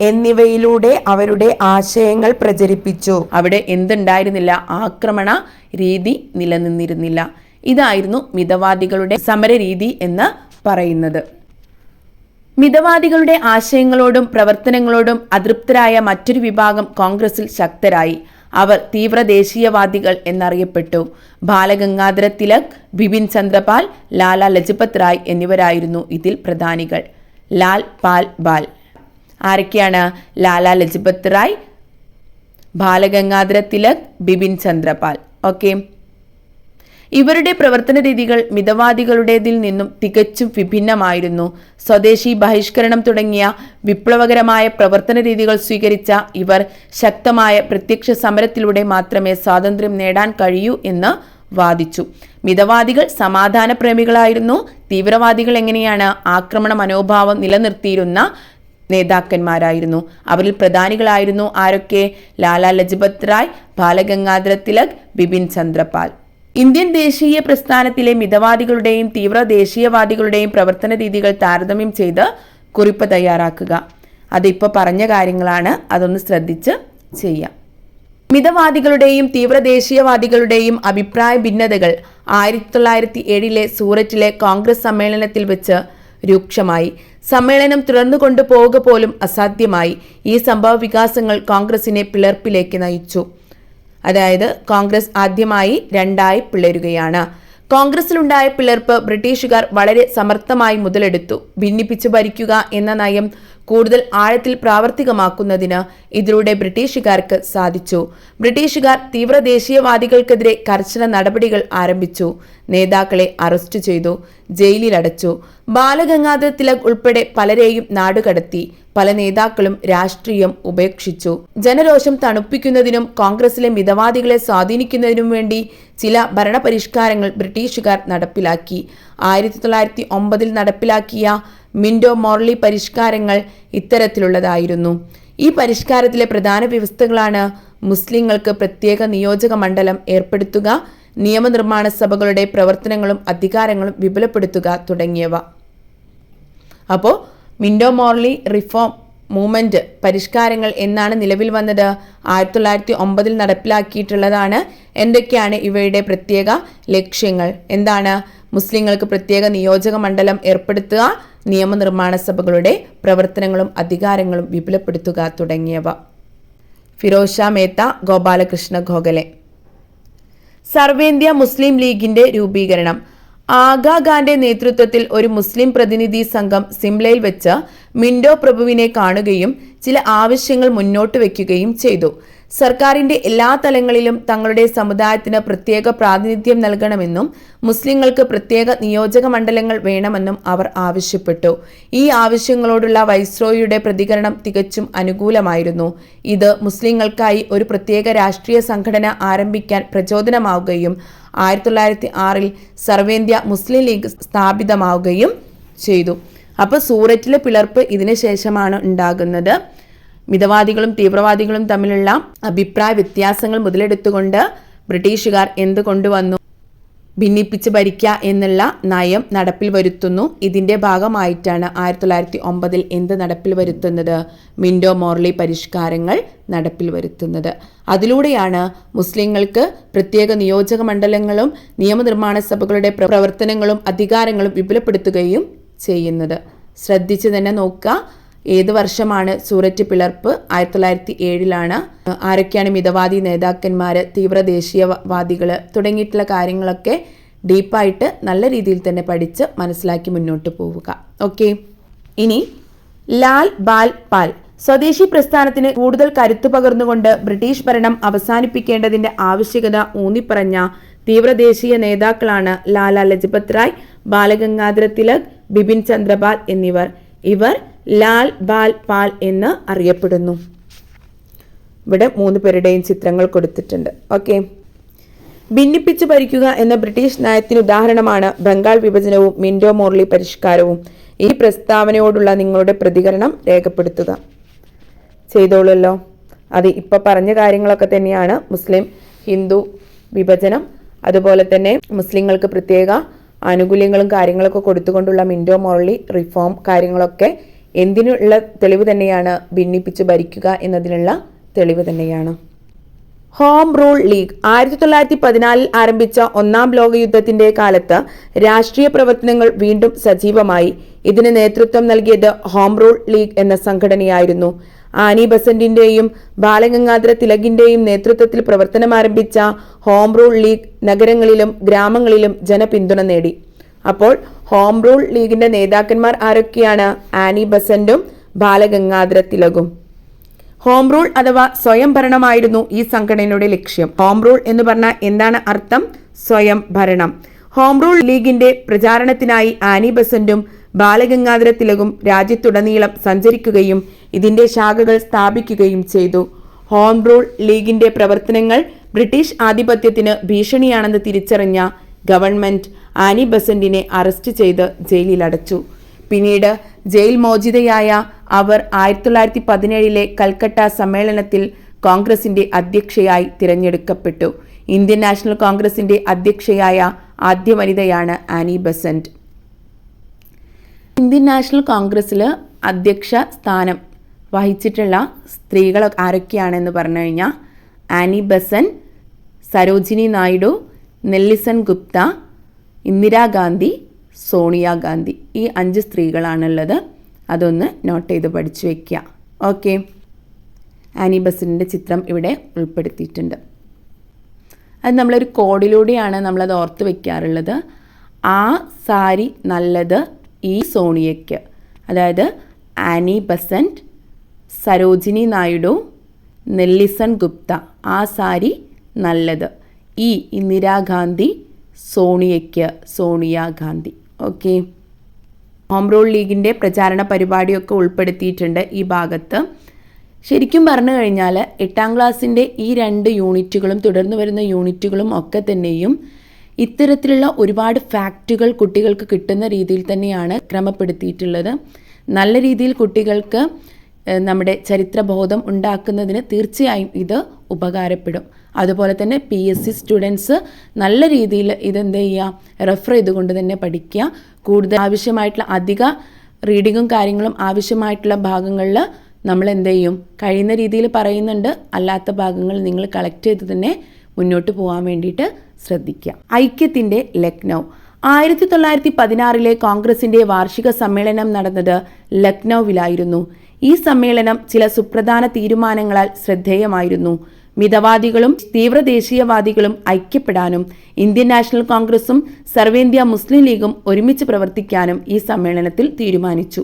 എന്നിവയിലൂടെ അവരുടെ ആശയങ്ങൾ പ്രചരിപ്പിച്ചു. അവിടെ എന്തുണ്ടായിരുന്നില്ല? ആക്രമണ രീതി നിലനിന്നിരുന്നില്ല. ഇതായിരുന്നു മിതവാദികളുടെ സമരരീതി എന്ന് പറയുന്നത്. മിതവാദികളുടെ ആശയങ്ങളോടും പ്രവർത്തനങ്ങളോടും അതൃപ്തരായ മറ്റൊരു വിഭാഗം കോൺഗ്രസിൽ ശക്തരായി. അവർ തീവ്ര ദേശീയവാദികൾ എന്നറിയപ്പെട്ടു. ബാലഗംഗാധര തിലക് ബിപിൻ ചന്ദ്രപാൽ ലാല ലജപത് റായ് എന്നിവരായിരുന്നു ഇതിൽ പ്രധാനികൾ. ലാൽ പാൽ ബാൽ. ആരൊക്കെയാണ് ലാല ലജപത് റായ് ബാലഗംഗാധര തിലക് ബിപിൻ ചന്ദ്രപാൽ? ഓക്കെ. ഇവരുടെ പ്രവർത്തന രീതികൾ മിതവാദികളുടേതിൽ നിന്നും തികച്ചും വിഭിന്നമായിരുന്നു. സ്വദേശി ബഹിഷ്കരണം തുടങ്ങിയ വിപ്ലവകരമായ പ്രവർത്തന രീതികൾ സ്വീകരിച്ച ഇവർ ശക്തമായ പ്രത്യക്ഷ സമരത്തിലൂടെ മാത്രമേ സ്വാതന്ത്ര്യം നേടാൻ കഴിയൂ എന്ന് വാദിച്ചു. മിതവാദികൾ സമാധാന പ്രേമികളായിരുന്നു. തീവ്രവാദികൾ എങ്ങനെയാണ് ആക്രമണ മനോഭാവം നിലനിർത്തിയിരുന്ന നേതാക്കന്മാരായിരുന്നു. അവരിൽ പ്രധാനികളായിരുന്നു ആരൊക്കെ? ലാലാ ലജപത് റായ് ബാലഗംഗാധര തിലക് ബിപിൻ ചന്ദ്രപാൽ. ഇന്ത്യൻ ദേശീയ പ്രസ്ഥാനത്തിലെ മിതവാദികളുടെയും തീവ്ര ദേശീയവാദികളുടെയും പ്രവർത്തന രീതികൾ താരതമ്യം ചെയ്ത് കുറിപ്പ് തയ്യാറാക്കുക. അതിപ്പോൾ പറഞ്ഞ കാര്യങ്ങളാണ്. അതൊന്ന് ശ്രദ്ധിച്ച് ചെയ്യാം. മിതവാദികളുടെയും തീവ്ര ദേശീയവാദികളുടെയും അഭിപ്രായ ഭിന്നതകൾ ആയിരത്തി തൊള്ളായിരത്തി ഏഴിലെ സൂററ്റിലെ കോൺഗ്രസ് സമ്മേളനത്തിൽ വെച്ച് രൂക്ഷമായി. സമ്മേളനം തുടർന്നു കൊണ്ടുപോവുക പോലും അസാധ്യമായി. ഈ സംഭവ വികാസങ്ങൾ കോൺഗ്രസിനെ പിളർപ്പിലേക്ക് നയിച്ചു. അതായത് കോൺഗ്രസ് ആദ്യമായി രണ്ടായി പിളരുകയാണ്. കോൺഗ്രസിലുണ്ടായ പിളർപ്പ് ബ്രിട്ടീഷുകാർ വളരെ സമർത്ഥമായി മുതലെടുത്തു. ഭിന്നിപ്പിച്ചു ഭരിക്കുക എന്ന നയം കൂടുതൽ ആഴത്തിൽ പ്രാവർത്തികമാക്കുന്നതിന് ഇതിലൂടെ ബ്രിട്ടീഷുകാർക്ക് സാധിച്ചു. ബ്രിട്ടീഷുകാർ തീവ്ര ദേശീയവാദികൾക്കെതിരെ കർശന നടപടികൾ ആരംഭിച്ചു. നേതാക്കളെ അറസ്റ്റ് ചെയ്തു. ജയിലിലടച്ചു. ബാലഗംഗാധര തിലക് ഉൾപ്പെടെ പലരെയും നാടുകടത്തി. പല നേതാക്കളും രാഷ്ട്രീയം ഉപേക്ഷിച്ചു. ജനരോഷം തണുപ്പിക്കുന്നതിനും കോൺഗ്രസിലെ മിതവാദികളെ സ്വാധീനിക്കുന്നതിനും വേണ്ടി ചില ഭരണപരിഷ്കാരങ്ങൾ ബ്രിട്ടീഷുകാർ നടപ്പിലാക്കി. ആയിരത്തി തൊള്ളായിരത്തി ഒമ്പതിൽ നടപ്പിലാക്കിയ മിൻഡോ മോർലി പരിഷ്കാരങ്ങൾ ഇത്തരത്തിലുള്ളതായിരുന്നു. ഈ പരിഷ്കാരത്തിലെ പ്രധാന വ്യവസ്ഥകളാണ് മുസ്ലിങ്ങൾക്ക് പ്രത്യേക നിയോജക മണ്ഡലം ഏർപ്പെടുത്തുക നിയമനിർമ്മാണ സഭകളുടെ പ്രവർത്തനങ്ങളും അധികാരങ്ങളും വിപുലപ്പെടുത്തുക തുടങ്ങിയവ. അപ്പോൾ മിൻഡോ മോർലി റിഫോം മൂവ്മെന്റ് പരിഷ്കാരങ്ങൾ എന്നാണ് നിലവിൽ വന്നത്. ആയിരത്തി തൊള്ളായിരത്തി ഒമ്പതിൽ നടപ്പിലാക്കിയിട്ടുള്ളതാണ്. എന്തൊക്കെയാണ് ഇവയുടെ പ്രത്യേക ലക്ഷ്യങ്ങൾ? എന്താണ്? മുസ്ലിങ്ങൾക്ക് പ്രത്യേക നിയോജക മണ്ഡലം ഏർപ്പെടുത്തുക നിയമനിർമ്മാണ സഭകളുടെ പ്രവർത്തനങ്ങളും അധികാരങ്ങളും വിപുലപ്പെടുത്തുക തുടങ്ങിയവ. ഫിറോഷ മേത്ത ഗോപാലകൃഷ്ണ ഗോഖലെ. സർവേന്ത്യ മുസ്ലിം ലീഗിന്റെ രൂപീകരണം. ആഗാ ഖാന്റെ നേതൃത്വത്തിൽ ഒരു മുസ്ലിം പ്രതിനിധി സംഘം സിംലയിൽ വെച്ച് മിൻഡോ പ്രഭുവിനെ കാണുകയും ചില ആവശ്യങ്ങൾ മുന്നോട്ട് വയ്ക്കുകയും ചെയ്തു. സർക്കാരിന്റെ എല്ലാ തലങ്ങളിലും തങ്ങളുടെ സമുദായത്തിന് പ്രത്യേക പ്രാതിനിധ്യം നൽകണമെന്നും മുസ്ലിങ്ങൾക്ക് പ്രത്യേക നിയോജക മണ്ഡലങ്ങൾ വേണമെന്നും അവർ ആവശ്യപ്പെട്ടു. ഈ ആവശ്യങ്ങളോടുള്ള വൈസ്രോയിയുടെ പ്രതികരണം തികച്ചും അനുകൂലമായിരുന്നു. ഇത് മുസ്ലിങ്ങൾക്കായി ഒരു പ്രത്യേക രാഷ്ട്രീയ സംഘടന ആരംഭിക്കാൻ പ്രചോദനമാവുകയും ആയിരത്തി തൊള്ളായിരത്തി ആറിൽ സർവേന്ത്യ മുസ്ലിം ലീഗ് സ്ഥാപിതമാവുകയും ചെയ്തു. അപ്പോൾ സൂററ്റിലെ പിളർപ്പ് ഇതിനു ശേഷമാണ് ഉണ്ടാകുന്നത്. മിതവാദികളും തീവ്രവാദികളും തമ്മിലുള്ള അഭിപ്രായ വ്യത്യാസങ്ങൾ മുതലെടുത്തുകൊണ്ട് ബ്രിട്ടീഷുകാർ എന്ത് കൊണ്ടുവന്നു? ഭിന്നിപ്പിച്ച് ഭരിക്കുക എന്നുള്ള നയം നടപ്പിൽ വരുത്തുന്നു. ഇതിന്റെ ഭാഗമായിട്ടാണ് ആയിരത്തി തൊള്ളായിരത്തി ഒമ്പതിൽ എന്ത് നടപ്പിൽ വരുത്തുന്നത്? മിൻഡോ മോർലി പരിഷ്കാരങ്ങൾ നടപ്പിൽ വരുത്തുന്നത്. അതിലൂടെയാണ് മുസ്ലിങ്ങൾക്ക് പ്രത്യേക നിയോജക മണ്ഡലങ്ങളും നിയമനിർമ്മാണ സഭകളുടെ പ്രവർത്തനങ്ങളും അധികാരങ്ങളും വിപുലപ്പെടുത്തുകയും ചെയ്യുന്നത്. ശ്രദ്ധിച്ച് തന്നെ നോക്കുക. ഏത് വർഷമാണ് സൂററ്റ് പിളർപ്പ്? ആയിരത്തി തൊള്ളായിരത്തി ഏഴിലാണ് ആരൊക്കെയാണ് മിതവാദി നേതാക്കന്മാർ തീവ്ര ദേശീയവാദികൾ തുടങ്ങിയിട്ടുള്ള കാര്യങ്ങളൊക്കെ ഡീപ്പായിട്ട് നല്ല രീതിയിൽ തന്നെ പഠിച്ച് മനസ്സിലാക്കി മുന്നോട്ട് പോവുക. ഓക്കെ. ഇനി ലാൽ ബാൽ പാൽ. സ്വദേശി പ്രസ്ഥാനത്തിന് കൂടുതൽ കരുത്തു പകർന്നുകൊണ്ട് ബ്രിട്ടീഷ് ഭരണം അവസാനിപ്പിക്കേണ്ടതിന്റെ ആവശ്യകത ഊന്നിപ്പറഞ്ഞ തീവ്രദേശീയ നേതാക്കളാണ് ലാലാ ലജപത് റായ് ബാലഗംഗാധര തിലക് ബിപിൻ ചന്ദ്രപാൽ എന്നിവർ. ഇവർ ലാൽ ബാൽ പാൽ എന്ന് അറിയപ്പെടുന്നു. ഇവിടെ മൂന്ന് പേരുടെയും ചിത്രങ്ങൾ കൊടുത്തിട്ടുണ്ട്. ഓക്കെ. ഭിന്നിപ്പിച്ചു ഭരിക്കുക എന്ന ബ്രിട്ടീഷ് നയത്തിന് ഉദാഹരണമാണ് ബംഗാൾ വിഭജനവും മിൻഡോ മോർലി പരിഷ്കാരവും. ഈ പ്രസ്താവനയോടുള്ള നിങ്ങളുടെ പ്രതികരണം രേഖപ്പെടുത്തുക. ചെയ്തോളല്ലോ. അത് ഇപ്പൊ പറഞ്ഞ കാര്യങ്ങളൊക്കെ തന്നെയാണ്. മുസ്ലിം ഹിന്ദു വിഭജനം അതുപോലെ തന്നെ മുസ്ലിങ്ങൾക്ക് പ്രത്യേക ആനുകൂല്യങ്ങളും കാര്യങ്ങളൊക്കെ കൊടുത്തുകൊണ്ടുള്ള മിൻഡോ മോർലി റിഫോം കാര്യങ്ങളൊക്കെ എന്തിനുള്ള തെളിവ് തന്നെയാണ് ഭിന്നിപ്പിച്ച് ഭരിക്കുക എന്നതിനുള്ള തെളിവ് തന്നെയാണ്. ഹോം റൂൾ ലീഗ് ആയിരത്തി തൊള്ളായിരത്തി പതിനാലിൽ ആരംഭിച്ച ഒന്നാം ലോക യുദ്ധത്തിന്റെ കാലത്ത് രാഷ്ട്രീയ പ്രവർത്തനങ്ങൾ വീണ്ടും സജീവമായി. ഇതിന് നേതൃത്വം നൽകിയത് ഹോം റൂൾ ലീഗ് എന്ന സംഘടനയായിരുന്നു. ആനി ബസന്റിന്റെയും ബാലഗംഗാധര തിലകിന്റെയും നേതൃത്വത്തിൽ പ്രവർത്തനമാരംഭിച്ച ഹോം റൂൾ ലീഗ് നഗരങ്ങളിലും ഗ്രാമങ്ങളിലും ജനപിന്തുണ നേടി. അപ്പോൾ ഹോം റൂൾ ലീഗിന്റെ നേതാക്കന്മാർ ആരൊക്കെയാണ്? ആനി ബസന്റും ബാലഗംഗാധര തിലകും ഹോം റൂൾ അഥവാ സ്വയം ഭരണമായിരുന്നു ഈ സംഘടനയുടെ ലക്ഷ്യം. ഹോം റൂൾ എന്ന് പറഞ്ഞാൽ എന്താണ് അർത്ഥം? സ്വയം ഭരണം. ഹോം റൂൾ ലീഗിന്റെ പ്രചാരണത്തിനായി ആനി ബസന്റും ബാലഗംഗാധര തിലകും രാജ്യത്തുടനീളം സഞ്ചരിക്കുകയും ഇതിന്റെ ശാഖകൾ സ്ഥാപിക്കുകയും ചെയ്തു. ഹോം റൂൾ ലീഗിന്റെ പ്രവർത്തനങ്ങൾ ബ്രിട്ടീഷ് ആധിപത്യത്തിന് ഭീഷണിയാണെന്ന് തിരിച്ചറിഞ്ഞ ഗവൺമെന്റ് ആനി ബസന്റിനെ അറസ്റ്റ് ചെയ്ത് ജയിലിലടച്ചു. പിന്നീട് ജയിൽ മോചിതയായ അവർ ആയിരത്തി തൊള്ളായിരത്തി പതിനേഴിലെ കൽക്കട്ട സമ്മേളനത്തിൽ കോൺഗ്രസിന്റെ അധ്യക്ഷയായി തിരഞ്ഞെടുക്കപ്പെട്ടു. ഇന്ത്യൻ നാഷണൽ കോൺഗ്രസിന്റെ അധ്യക്ഷയായ ആദ്യ വനിതയാണ് ആനി ബസന്റ്. ഇന്ത്യൻ നാഷണൽ കോൺഗ്രസ്സിൽ അധ്യക്ഷ സ്ഥാനം വഹിച്ചിട്ടുള്ള സ്ത്രീകൾ ആരൊക്കെയാണെന്ന് പറഞ്ഞു കഴിഞ്ഞാൽ ആനി ബസൻ സരോജിനി നായിഡു നെല്ലിസൺ ഗുപ്ത ഇന്ദിരാഗാന്ധി സോണിയാഗാന്ധി ഈ അഞ്ച് സ്ത്രീകളാണുള്ളത്. അതൊന്ന് നോട്ട് ചെയ്ത് പഠിച്ചു വയ്ക്കുക ഓക്കെ ആനി ബസറിന്റെ ചിത്രം ഇവിടെ ഉൾപ്പെടുത്തിയിട്ടുണ്ട്. അത് നമ്മളൊരു കോഡിലൂടെയാണ് നമ്മളത് ഓർത്ത് വയ്ക്കാറുള്ളത് ആ സാരി നല്ലത് ഈ സോണിയയ്ക്ക്. അതായത് ആനി ബസന്റ് സരോജിനി നായിഡു നെല്ലിസൺ ഗുപ്ത. ആ സാരി നല്ലത്. ഈ Indira Gandhi സോണിയയ്ക്ക് Sonia Gandhi. Okay. Home rule ലീഗിന്റെ പ്രചാരണ പരിപാടിയൊക്കെ ഉൾപ്പെടുത്തിയിട്ടുണ്ട് ഈ ഭാഗത്ത്. ശരിക്കും പറഞ്ഞു കഴിഞ്ഞാൽ എട്ടാം ക്ലാസ്സിന്റെ ഈ രണ്ട് യൂണിറ്റുകളും തുടർന്ന് വരുന്ന യൂണിറ്റുകളും ഒക്കെ തന്നെയും ഇത്തരത്തിലുള്ള ഒരുപാട് ഫാക്റ്റുകൾ കുട്ടികൾക്ക് കിട്ടുന്ന രീതിയിൽ തന്നെയാണ് ക്രമപ്പെടുത്തിയിട്ടുള്ളത്. നല്ല രീതിയിൽ കുട്ടികൾക്ക് നമ്മുടെ ചരിത്രബോധം ഉണ്ടാക്കുന്നതിന് തീർച്ചയായും ഇത് ഉപകാരപ്പെടും. അതുപോലെ തന്നെ പി എസ് സി സ്റ്റുഡൻസ് നല്ല രീതിയിൽ ഇതെന്ത് ചെയ്യുക റെഫർ ചെയ്തുകൊണ്ട് തന്നെ പഠിക്കുക. കൂടുതൽ ആവശ്യമായിട്ടുള്ള അധിക റീഡിങ്ങും കാര്യങ്ങളും ആവശ്യമായിട്ടുള്ള ഭാഗങ്ങളിൽ നമ്മൾ എന്ത് ചെയ്യും? കഴിയുന്ന രീതിയിൽ പറയുന്നുണ്ട്. അല്ലാത്ത ഭാഗങ്ങൾ നിങ്ങൾ കളക്ട് ചെയ്ത് തന്നെ മുന്നോട്ട് പോകാൻ വേണ്ടിയിട്ട് ശ്രദ്ധിക്കുക. ഐക്യത്തിന്റെ ലക്നൗ. ആയിരത്തി തൊള്ളായിരത്തി പതിനാറിലെ കോൺഗ്രസിന്റെ വാർഷിക സമ്മേളനം നടന്നത് ലക്നൌവിലായിരുന്നു. ഈ സമ്മേളനം ചില സുപ്രധാന തീരുമാനങ്ങളാൽ ശ്രദ്ധേയമായിരുന്നു. മിതവാദികളും തീവ്രദേശീയവാദികളും ഐക്യപ്പെടാനും ഇന്ത്യൻ നാഷണൽ കോൺഗ്രസും സർവേന്ത്യ മുസ്ലിം ലീഗും ഒരുമിച്ച് പ്രവർത്തിക്കാനും ഈ സമ്മേളനത്തിൽ തീരുമാനിച്ചു.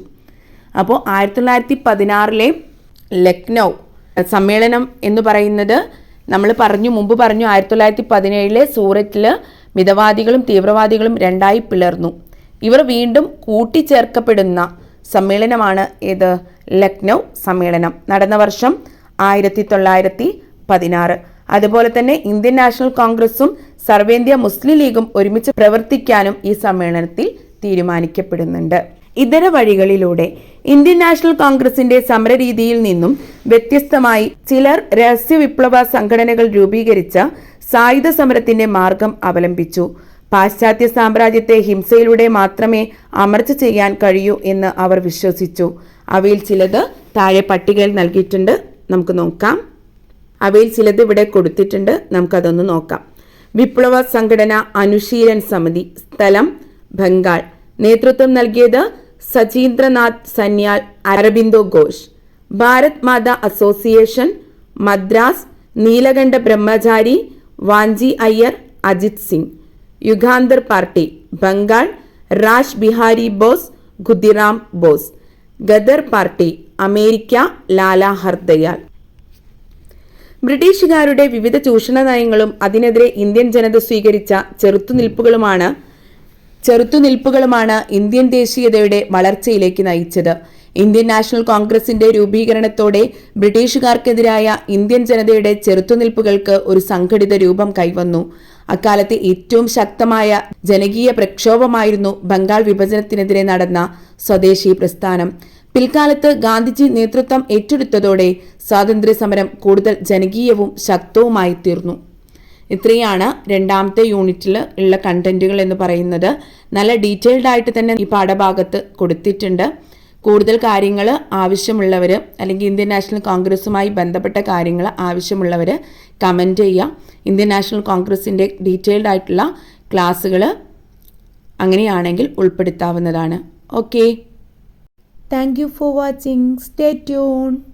അപ്പോൾ ആയിരത്തി തൊള്ളായിരത്തി പതിനാറിലെ ലക്നൗ സമ്മേളനം എന്ന് പറയുന്നത് നമ്മൾ പറഞ്ഞു മുമ്പ് പറഞ്ഞു ആയിരത്തി തൊള്ളായിരത്തി പതിനേഴിലെ സൂറത്തിൽ മിതവാദികളും തീവ്രവാദികളും രണ്ടായി പിളർന്നു. ഇവർ വീണ്ടും കൂട്ടിച്ചേർക്കപ്പെടുന്ന സമ്മേളനമാണ് ഏത്? ലക്നൗ സമ്മേളനം. നടന്ന വർഷം ആയിരത്തി തൊള്ളായിരത്തി പതിനാറ്. അതുപോലെ തന്നെ ഇന്ത്യൻ നാഷണൽ കോൺഗ്രസും സർവേന്ത്യ മുസ്ലിം ലീഗും ഒരുമിച്ച് പ്രവർത്തിക്കാനും ഈ സമ്മേളനത്തിൽ തീരുമാനിക്കപ്പെടുന്നുണ്ട്. ഇതര വഴികളിലൂടെ ഇന്ത്യൻ നാഷണൽ കോൺഗ്രസിന്റെ സമരരീതിയിൽ നിന്നും വ്യത്യസ്തമായി ചിലർ രഹസ്യ വിപ്ലവ സംഘടനകൾ രൂപീകരിച്ച സായുധ സമരത്തിന്റെ മാർഗം അവലംബിച്ചു. പാശ്ചാത്യ സാമ്രാജ്യത്തെ ഹിംസയിലൂടെ മാത്രമേ അമർച്ച ചെയ്യാൻ കഴിയൂ എന്ന് അവർ വിശ്വസിച്ചു. അവയിൽ ചിലത് താഴെ പട്ടികയിൽ നൽകിയിട്ടുണ്ട്. നമുക്ക് നോക്കാം. അവയിൽ ചിലത് ഇവിടെ കൊടുത്തിട്ടുണ്ട്. നമുക്കതൊന്ന് നോക്കാം. വിപ്ലവ സംഘടന അനുശീലൻ സമിതി സ്ഥലം ബംഗാൾ. നേതൃത്വം നൽകിയത് Sachindranath Sanyal Aurobindo Ghosh. Bharat Mata association Madras Neelakanta Brahmachari Vanchi Iyer Ajit Singh. Yugantar party Bengal. Raj Bihari Bose Khudiram Bose. Ghadar party America Lala Hardayal. ബ്രിട്ടീഷുകാരുടെ വിവിധ ചൂഷണ നയങ്ങളും അതിനെതിരെ ഇന്ത്യൻ ജനത സ്വീകരിച്ച ചെറുത്തുനിൽപ്പുകളുമാണ് ചെറുത്തുനിൽപ്പുകളുമാണ് ഇന്ത്യൻ ദേശീയതയുടെ വളർച്ചയിലേക്ക് നയിച്ചത്. ഇന്ത്യൻ നാഷണൽ കോൺഗ്രസിന്റെ രൂപീകരണത്തോടെ ബ്രിട്ടീഷുകാർക്കെതിരായ ഇന്ത്യൻ ജനതയുടെ ചെറുത്തുനിൽപ്പുകൾക്ക് ഒരു സംഘടിത രൂപം കൈവന്നു. അക്കാലത്തെ ഏറ്റവും ശക്തമായ ജനകീയ പ്രക്ഷോഭമായിരുന്നു ബംഗാൾ വിഭജനത്തിനെതിരെ നടന്ന സ്വദേശി പ്രസ്ഥാനം. പിൽക്കാലത്ത് ഗാന്ധിജി നേതൃത്വം ഏറ്റെടുത്തതോടെ സ്വാതന്ത്ര്യ സമരം കൂടുതൽ ജനകീയവും ശക്തവുമായി തീർന്നു. ഇത്രയാണ് രണ്ടാമത്തെ യൂണിറ്റിൽ ഉള്ള കണ്ടന്റുകൾ എന്ന് പറയുന്നത്. നല്ല ഡീറ്റെയിൽഡ് ആയിട്ട് തന്നെ ഈ പാഠഭാഗത്ത് കൊടുത്തിട്ടുണ്ട്. കൂടുതൽ കാര്യങ്ങൾ ആവശ്യമുള്ളവർ അല്ലെങ്കിൽ ഇന്ത്യൻ നാഷണൽ കോൺഗ്രസ്സുമായി ബന്ധപ്പെട്ട കാര്യങ്ങൾ ആവശ്യമുള്ളവർ കമന്റ് ചെയ്യുക ഇന്ത്യൻ നാഷണൽ കോൺഗ്രസിന്റെ ഡീറ്റെയിൽഡ് ആയിട്ടുള്ള ക്ലാസ്സുകൾ അങ്ങനെയാണെങ്കിൽ ഉൾപ്പെടുത്താവുന്നതാണ്. Okay Thank you for watching. Stay tuned.